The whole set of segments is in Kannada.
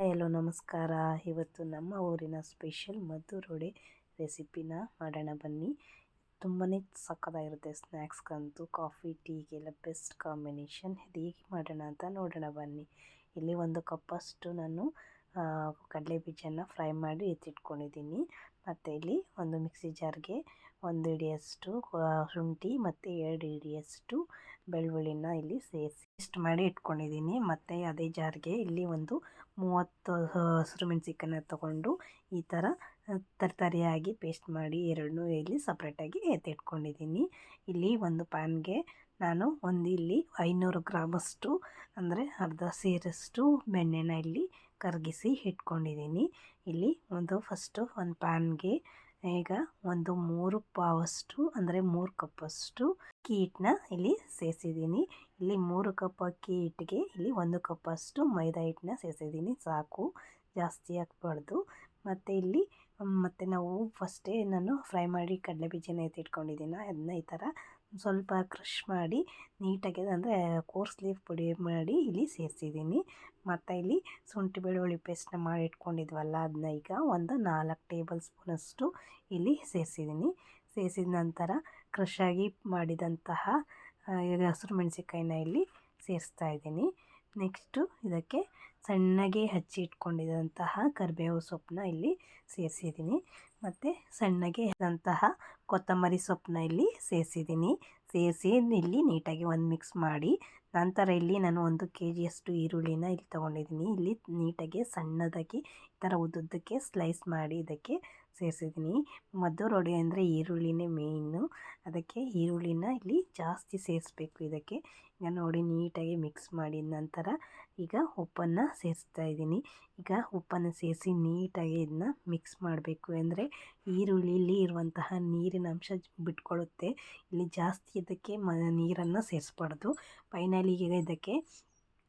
ಹಲೋ, ನಮಸ್ಕಾರ. ಇವತ್ತು ನಮ್ಮ ಊರಿನ ಸ್ಪೆಷಲ್ ಮದ್ದೂರೋಡೆ ರೆಸಿಪಿನ ಮಾಡೋಣ ಬನ್ನಿ. ತುಂಬಾ ಸಕ್ಕತ್ತಾಗಿರುತ್ತೆ ಸ್ನ್ಯಾಕ್ಸ್ಗಂತೂ ಕಾಫಿ, ಟೀಗೆಲ್ಲ ಬೆಸ್ಟ್ ಕಾಂಬಿನೇಷನ್. ಇದು ಹೇಗೆ ಮಾಡೋಣ ಅಂತ ನೋಡೋಣ ಬನ್ನಿ. ಇಲ್ಲಿ ಒಂದು ಕಪ್ಪಷ್ಟು ನಾನು ಕಡಲೆ ಬೀಜನ ಫ್ರೈ ಮಾಡಿ ಎತ್ತಿಟ್ಕೊಂಡಿದ್ದೀನಿ. ಮತ್ತು ಇಲ್ಲಿ ಒಂದು ಮಿಕ್ಸಿ ಜಾರ್ಗೆ ಒಂದು ಹಿಡಿಯಷ್ಟು ಶುಂಠಿ ಮತ್ತು ಎರಡು ಹಿಡಿಯಷ್ಟು ಬೆಳ್ಳುಳ್ಳಿನ ಇಲ್ಲಿ ಸೇರಿಸಿ ಇಷ್ಟು ಮಾಡಿ ಇಟ್ಕೊಂಡಿದ್ದೀನಿ. ಮತ್ತು ಅದೇ ಜಾರ್ಗೆ ಇಲ್ಲಿ ಒಂದು ಮೂವತ್ತು ಹಸಿರು ಮೆಣಸಿನ್ಕಾಯನ್ನ ತೊಗೊಂಡು ಈ ಥರ ತರತರಿಯಾಗಿ ಪೇಸ್ಟ್ ಮಾಡಿ ಎರಡನ್ನೂ ಇಲ್ಲಿ ಸಪ್ರೇಟಾಗಿ ಎತ್ತಿಟ್ಕೊಂಡಿದ್ದೀನಿ. ಇಲ್ಲಿ ಒಂದು ಪ್ಯಾನ್ಗೆ ನಾನು ಒಂದು ಇಲ್ಲಿ ಐನೂರು ಗ್ರಾಮಷ್ಟು, ಅಂದರೆ ಅರ್ಧ ಸೇರಷ್ಟು ಬೆಣ್ಣೆನ ಇಲ್ಲಿ ಕರಗಿಸಿ ಇಟ್ಕೊಂಡಿದ್ದೀನಿ. ಇಲ್ಲಿ ಒಂದು ಫಸ್ಟು ಒಂದು ಪ್ಯಾನ್ಗೆ ಈಗ ಒಂದು ಮೂರು ಪಾವಷ್ಟು, ಅಂದರೆ ಮೂರು ಕಪ್ಪಷ್ಟು ಅಕ್ಕಿ ಹಿಟ್ಟನ್ನ ಇಲ್ಲಿ ಸೇರಿಸಿದ್ದೀನಿ ಇಲ್ಲಿ ಮೂರು ಕಪ್ ಅಕ್ಕಿ ಹಿಟ್ಟಿಗೆ ಇಲ್ಲಿ ಒಂದು ಕಪ್ಪಷ್ಟು ಮೈದಾ ಹಿಟ್ಟನ್ನ ಸೇರಿಸಿದ್ದೀನಿ ಸಾಕು, ಜಾಸ್ತಿ ಹಾಕ್ಬಾರ್ದು ಮತ್ತು ಇಲ್ಲಿ, ಮತ್ತು ನಾವು ಫಸ್ಟೇ ನಾನು ಫ್ರೈ ಮಾಡಿ ಕಡಲೆ ಬೀಜನ ಎತ್ತಿಟ್ಕೊಂಡಿದ್ದೀನಿ, ಅದನ್ನ ಈ ಥರ ಸ್ವಲ್ಪ ಕ್ರಷ್ ಮಾಡಿ ನೀಟಾಗಿ ಅಂದರೆ ಕೋರ್ಸ್ ಲೀಫ್ ಪುಡಿ ಮಾಡಿ ಇಲ್ಲಿ ಸೇರಿಸಿದ್ದೀನಿ. ಮತ್ತು ಇಲ್ಲಿ ಶುಂಠಿ ಬೆಳ್ಳುಳ್ಳಿ ಪೇಸ್ಟ್ನ ಮಾಡಿ ಇಟ್ಕೊಂಡಿದ್ವಲ್ಲ ಅದನ್ನ ಈಗ ಒಂದು ನಾಲ್ಕು ಟೇಬಲ್ ಸ್ಪೂನಷ್ಟು ಇಲ್ಲಿ ಸೇರಿಸಿದ್ದೀನಿ. ಸೇರಿಸಿದ ನಂತರ ಕ್ರಷಾಗಿ ಮಾಡಿದಂತಹ ಹಸಿರು ಮೆಣಸಿನ್ಕಾಯಿನ ಇಲ್ಲಿ ಸೇರಿಸ್ತಾ ಇದ್ದೀನಿ. ನೆಕ್ಸ್ಟು ಇದಕ್ಕೆ ಸಣ್ಣಗೆ ಹಚ್ಚಿ ಇಟ್ಕೊಂಡಿದ್ದಂತಹ ಕರಿಬೇವು ಸೊಪ್ಪನ್ನ ಇಲ್ಲಿ ಸೇರಿಸಿದ್ದೀನಿ. ಮತ್ತು ಸಣ್ಣಗೆ ಇದ್ದಂತಹ ಕೊತ್ತಂಬರಿ ಸೊಪ್ಪನ್ನ ಇಲ್ಲಿ ಸೇರಿಸಿದ್ದೀನಿ. ಸೇರಿಸಿ ಇಲ್ಲಿ ನೀಟಾಗಿ ಒಂದು ಮಿಕ್ಸ್ ಮಾಡಿ. ನಂತರ ಇಲ್ಲಿ ನಾನು ಒಂದು ಕೆ ಜಿಯಷ್ಟು ಈರುಳ್ಳಿನ ಇಲ್ಲಿ ತೊಗೊಂಡಿದ್ದೀನಿ. ಇಲ್ಲಿ ನೀಟಾಗಿ ಸಣ್ಣದಾಗಿ ಈ ಥರ ಉದ್ದುದ್ದಕ್ಕೆ ಸ್ಲೈಸ್ ಮಾಡಿ ಇದಕ್ಕೆ ಸೇರಿಸಿದ್ದೀನಿ. ಮದ್ದು ರೊಡಿ ಅಂದರೆ ಈರುಳ್ಳಿನೇ ಮೇಯ್ನು ಅದಕ್ಕೆ ಈರುಳ್ಳಿನ ಇಲ್ಲಿ ಜಾಸ್ತಿ ಸೇರಿಸ್ಬೇಕು ಇದಕ್ಕೆ. ಈಗ ನೋಡಿ ನೀಟಾಗಿ ಮಿಕ್ಸ್ ಮಾಡಿದ ನಂತರ ಈಗ ಉಪ್ಪನ್ನು ಸೇರಿಸ್ತಾ ಇದ್ದೀನಿ. ಈಗ ಉಪ್ಪನ್ನು ಸೇರಿಸಿ ನೀಟಾಗಿ ಇದನ್ನ ಮಿಕ್ಸ್ ಮಾಡಬೇಕು. ಅಂದರೆ ಈರುಳ್ಳಿಲಿ ಇರುವಂತಹ ನೀರಿನ ಅಂಶ ಬಿಟ್ಕೊಳ್ಳುತ್ತೆ ಇಲ್ಲಿ ಜಾಸ್ತಿ ಇದಕ್ಕೆ ಮ, ನೀರನ್ನು ಸೇರಿಸ್ಬಾರ್ದು. ಫೈನಲಿಗೆ ಇದಕ್ಕೆ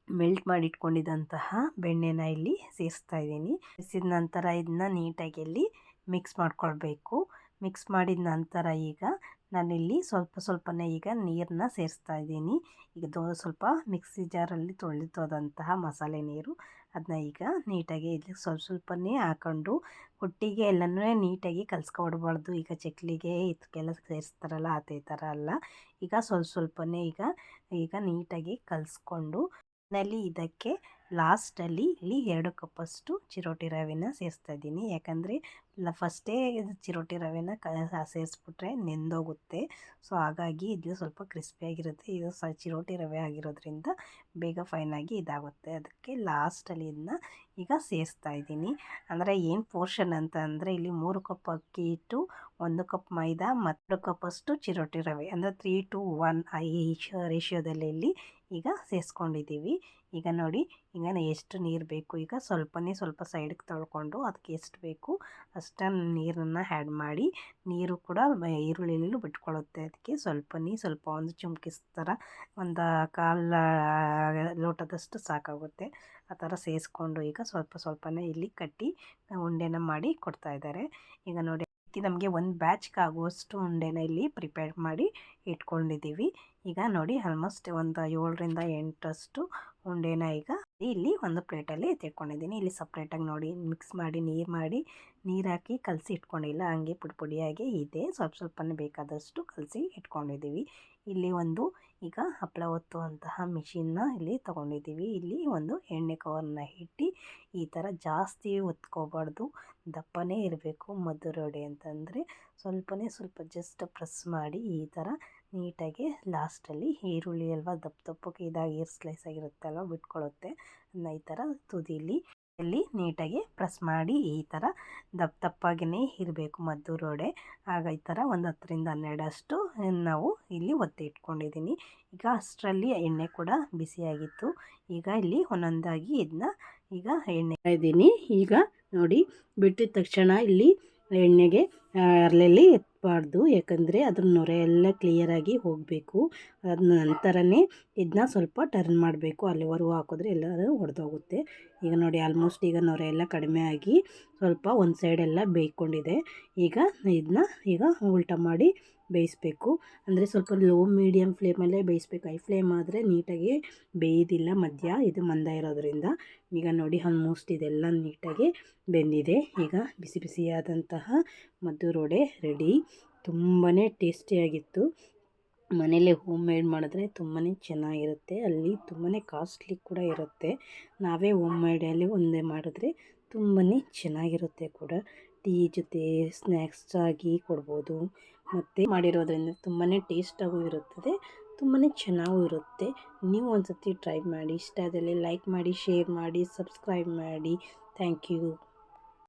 ಮೆಲ್ಟ್ ಮಾಡಿ ಇಟ್ಕೊಂಡಿದ್ದಂತಹ ಬೆಣ್ಣೆನ ಇಲ್ಲಿ ಸೇರಿಸ್ತಾ ಇದ್ದೀನಿ. ಸೇರಿಸಿದ ನಂತರ ಇದನ್ನ ನೀಟಾಗಿ ಇಲ್ಲಿ ಮಿಕ್ಸ್ ಮಾಡಿಕೊಳ್ಬೇಕು. ಮಿಕ್ಸ್ ಮಾಡಿದ ನಂತರ ಈಗ ನಾನಿಲ್ಲಿ ಸ್ವಲ್ಪ ಸ್ವಲ್ಪನೇ ಈಗ ನೀರನ್ನ ಸೇರಿಸ್ತಾ ಇದ್ದೀನಿ. ಈಗ ದೋ ಸ್ವಲ್ಪ ಮಿಕ್ಸಿ ಜಾರಲ್ಲಿ ತೊಳೆತೋದಂತಹ ಮಸಾಲೆ ನೀರು. ಅದನ್ನ ಈಗ ನೀಟಾಗಿ ಇಲ್ಲಿ ಸ್ವಲ್ಪ ಸ್ವಲ್ಪನೇ ಹಾಕೊಂಡು ಹೊಟ್ಟಿಗೆ ಎಲ್ಲನೂ ನೀಟಾಗಿ ಕಲಿಸ್ಕೊಡ್ಬಾರ್ದು. ಈಗ ಚಕ್ಲಿಗೆ ಇದಕ್ಕೆಲ್ಲ ಸೇರಿಸ್ತಾರಲ್ಲ, ಅದೇ ಥರ ಅಲ್ಲ. ಈಗ ಸ್ವಲ್ಪ ಸ್ವಲ್ಪನೇ ಈಗ ಈಗ ನೀಟಾಗಿ ಕಲಿಸ್ಕೊಂಡು ನಲ್ಲಿ ಇದಕ್ಕೆ ಲಾಸ್ಟಲ್ಲಿ ಇಲ್ಲಿ ಎರಡು ಕಪ್ಪಷ್ಟು ಚಿರೋಟಿ ರವೆನ ಸೇರಿಸ್ತಾ ಇದ್ದೀನಿ. ಯಾಕಂದರೆ ಲ ಫಸ್ಟೇ ಚಿರೋಟಿ ರವೆನ ಕ ಸೇರಿಸ್ಬಿಟ್ರೆ ನೆಂದೋಗುತ್ತೆ. ಸೊ ಹಾಗಾಗಿ ಇದು ಸ್ವಲ್ಪ ಕ್ರಿಸ್ಪಿಯಾಗಿರುತ್ತೆ ಇದು ಸ, ಚಿರೋಟಿ ರವೆ ಆಗಿರೋದ್ರಿಂದ ಬೇಗ ಫೈನಾಗಿ ಇದಾಗುತ್ತೆ. ಅದಕ್ಕೆ ಲಾಸ್ಟಲ್ಲಿ ಇದನ್ನ ಈಗ ಸೇರಿಸ್ತಾ ಇದ್ದೀನಿ. ಅಂದರೆ ಏನು ಪೋರ್ಷನ್ ಅಂತ ಅಂದರೆ ಇಲ್ಲಿ ಮೂರು ಕಪ್ ಅಕ್ಕಿ ಇಟ್ಟು ಒಂದು ಕಪ್ ಮೈದಾ ಮತ್ತು ಕಪ್ಪಷ್ಟು ಚಿರೋಟಿ ರವೆ. ಅಂದರೆ ತ್ರೀ ಟು ಒನ್ ಐ ರೇಷಿಯೋದಲ್ಲಿ ಇಲ್ಲಿ ಈಗ ಸೇರಿಸ್ಕೊಂಡಿದ್ದೀವಿ ಈಗ ನೋಡಿ, ಈಗ ಎಷ್ಟು ನೀರು ಬೇಕು? ಈಗ ಸ್ವಲ್ಪನೇ ಸ್ವಲ್ಪ ಸೈಡ್ಗೆ ತೊಳ್ಕೊಂಡು ಅದಕ್ಕೆ ಎಷ್ಟು ಬೇಕು? ಅಷ್ಟನ್ನು ನೀರನ್ನು ಆ್ಯಡ್ ಮಾಡಿ, ನೀರು ಕೂಡ ಈರುಳ್ಳಿಲೂ ಬಿಟ್ಕೊಳ್ಳುತ್ತೆ ಅದಕ್ಕೆ ಸ್ವಲ್ಪನೇ ಸ್ವಲ್ಪ ಒಂದು ಚುಮ್ಕಿಸ್ ಥರ ಒಂದು ಕಾಲು ಲೋಟದಷ್ಟು ಸಾಕಾಗುತ್ತೆ. ಆ ಥರ ಸೇರಿಸ್ಕೊಂಡು ಈಗ ಸ್ವಲ್ಪ ಸ್ವಲ್ಪನೇ ಇಲ್ಲಿ ಕಟ್ಟಿ, ಉಂಡೆನ ಮಾಡಿ ಕೊಡ್ತಾ ಇದ್ದಾರೆ. ಈಗ ನೋಡಿ. ನಮಗೆ ಒಂದು ಬ್ಯಾಚ್ಗೆ ಆಗುವಷ್ಟು ಉಂಡೆನ ಇಲ್ಲಿ ಪ್ರಿಪೇರ್ ಮಾಡಿ ಇಟ್ಕೊಂಡಿದ್ದೀವಿ. ಈಗ ನೋಡಿ ಆಲ್ಮೋಸ್ಟ್ ಒಂದು ಏಳರಿಂದ ಎಂಟಷ್ಟು ಉಂಡೆನ ಈಗ ಇಲ್ಲಿ ಒಂದು ಪ್ಲೇಟಲ್ಲಿ ತೆಕ್ಕೊಂಡಿದ್ದೀನಿ ಇಲ್ಲಿ ಸಪ್ರೇಟಾಗಿ ನೋಡಿ ಮಿಕ್ಸ್ ಮಾಡಿ, ನೀರು ಮಾಡಿ ನೀರು ಹಾಕಿ ಕಲಸಿ ಇಟ್ಕೊಂಡಿಲ್ಲ ಹಂಗೆ ಪುಡಿ ಪುಡಿಯಾಗಿ ಇದೆ. ಸ್ವಲ್ಪ ಸ್ವಲ್ಪನೇ ಬೇಕಾದಷ್ಟು ಕಲಸಿ ಇಟ್ಕೊಂಡಿದ್ದೀವಿ. ಇಲ್ಲಿ ಒಂದು ಈಗ ಹಪ್ಪಳ ಒತ್ತುವಂತಹ ಮಿಷಿನ್ನ ಇಲ್ಲಿ ತೊಗೊಂಡಿದ್ದೀವಿ. ಇಲ್ಲಿ ಒಂದು ಎಣ್ಣೆ ಕವರನ್ನ ಇಟ್ಟು ಈ ಥರ ಜಾಸ್ತಿ ಒತ್ಕೋಬಾರ್ದು. ದಪ್ಪನೇ ಇರಬೇಕು ಮಧುರೋಡೆ ಅಂತಂದರೆ. ಸ್ವಲ್ಪನೇ ಸ್ವಲ್ಪ ಜಸ್ಟ್ ಪ್ರೆಸ್ ಮಾಡಿ ಈ ಥರ ನೀಟಾಗಿ ಲಾಸ್ಟಲ್ಲಿ ಈರುಳ್ಳಿ ಅಲ್ವಾ ದಪ್ಪ ದಪ್ಪಕ್ಕೆ ಇದಾಗಿ ಏರ್ ಸ್ಲೈಸ್ ಆಗಿರುತ್ತಲ್ವ ಬಿಟ್ಕೊಳ್ಳುತ್ತೆ ಅದನ್ನ ಈ ಥರ ತುದಿಲಿ ಅಲ್ಲಿ ನೀಟಾಗಿ ಪ್ರೆಸ್ ಮಾಡಿ ಈ ಥರ ದಪ್ಪ ದಪ್ಪಾಗಿಯೇ ಇರಬೇಕು ಮದ್ದು ರೋಡೆ. ಆಗ ಈ ಥರ ಒಂದು ಹತ್ತರಿಂದ ಹನ್ನೆರಡಷ್ಟು ನಾವು ಇಲ್ಲಿ ಒತ್ತಿ ಇಟ್ಕೊಂಡಿದ್ದೀನಿ. ಈಗ ಅಷ್ಟರಲ್ಲಿ ಎಣ್ಣೆ ಕೂಡ ಬಿಸಿಯಾಗಿತ್ತು. ಈಗ ಇಲ್ಲಿ ಒಂದೊಂದಾಗಿ ಇದನ್ನ ಈಗ ಎಣ್ಣೆ ಇದ್ದೀನಿ. ಈಗ ನೋಡಿ, ಬಿಟ್ಟಿದ ತಕ್ಷಣ ಇಲ್ಲಿ ಎಣ್ಣೆಗೆ ಅರ್ಲೆಲ್ಲಿ ಎತ್ತಬಾರ್ದು ಯಾಕಂದರೆ ಅದ್ರ ನೊರೆ ಎಲ್ಲ ಕ್ಲಿಯರಾಗಿ ಹೋಗಬೇಕು. ಅದ ನಂತರನೇ ಇದನ್ನ ಸ್ವಲ್ಪ ಟರ್ನ್ ಮಾಡಬೇಕು. ಅಲ್ಲಿವರೆಗೂ ಹಾಕಿದ್ರೆ ಎಲ್ಲರೂ ಒಡೆದೋಗುತ್ತೆ. ಈಗ ನೋಡಿ ಆಲ್ಮೋಸ್ಟ್ ಈಗ ನೊರೆ ಎಲ್ಲ ಕಡಿಮೆ ಆಗಿ ಸ್ವಲ್ಪ ಒಂದು ಸೈಡೆಲ್ಲ ಬೇಯ್ಕೊಂಡಿದೆ. ಈಗ ಇದನ್ನ ಈಗ ಉಲ್ಟ ಮಾಡಿ ಬೇಯಿಸ್ಬೇಕು. ಅಂದರೆ ಸ್ವಲ್ಪ ಲೋ ಮೀಡಿಯಮ್ ಫ್ಲೇಮಲ್ಲೇ ಬೇಯಿಸ್ಬೇಕು. ಹೈ ಫ್ಲೇಮ್ ಆದರೆ ನೀಟಾಗಿ ಬೇಯೋದಿಲ್ಲ ಮಧ್ಯ. ಇದು ಮಂದ ಇರೋದ್ರಿಂದ ಈಗ ನೋಡಿ ಆಲ್ಮೋಸ್ಟ್ ಇದೆಲ್ಲ ನೀಟಾಗಿ ಬೆಂದಿದೆ. ಈಗ ಬಿಸಿ ಬಿಸಿಯಾದಂತಹ ಮದ್ದೂರು ರೆಡಿ ತುಂಬಾ ಟೇಸ್ಟಿಯಾಗಿತ್ತು. ಮನೇಲೆ ಹೋಮ್ ಮೇಡ್ ಮಾಡಿದ್ರೆ ತುಂಬಾ ಚೆನ್ನಾಗಿರುತ್ತೆ. ಅಲ್ಲಿ ತುಂಬಾ ಕಾಸ್ಟ್ಲಿ ಕೂಡ ಇರುತ್ತೆ. ನಾವೇ ಹೋಮ್ ಮೇಡಲ್ಲಿ ಒಂದೇ ಮಾಡಿದ್ರೆ ತುಂಬಾ ಚೆನ್ನಾಗಿರುತ್ತೆ ಕೂಡ. ಟೀ ಜೊತೆ ಸ್ನ್ಯಾಕ್ಸ್ ಆಗಿ ಕೊಡ್ಬೋದು. ಮತ್ತು ಮಾಡಿರೋದ್ರಿಂದ ತುಂಬಾ ಟೇಸ್ಟಾಗೂ ಇರುತ್ತದೆ. ತುಂಬಾ ಚೆನ್ನಾಗೂ ಇರುತ್ತೆ. ನೀವು ಒಂದು ಸತಿ ಟ್ರೈ ಮಾಡಿ. ಇಷ್ಟ ಆದಲ್ಲಿ ಲೈಕ್ ಮಾಡಿ, ಶೇರ್ ಮಾಡಿ, ಸಬ್ಸ್ಕ್ರೈಬ್ ಮಾಡಿ. Thank you.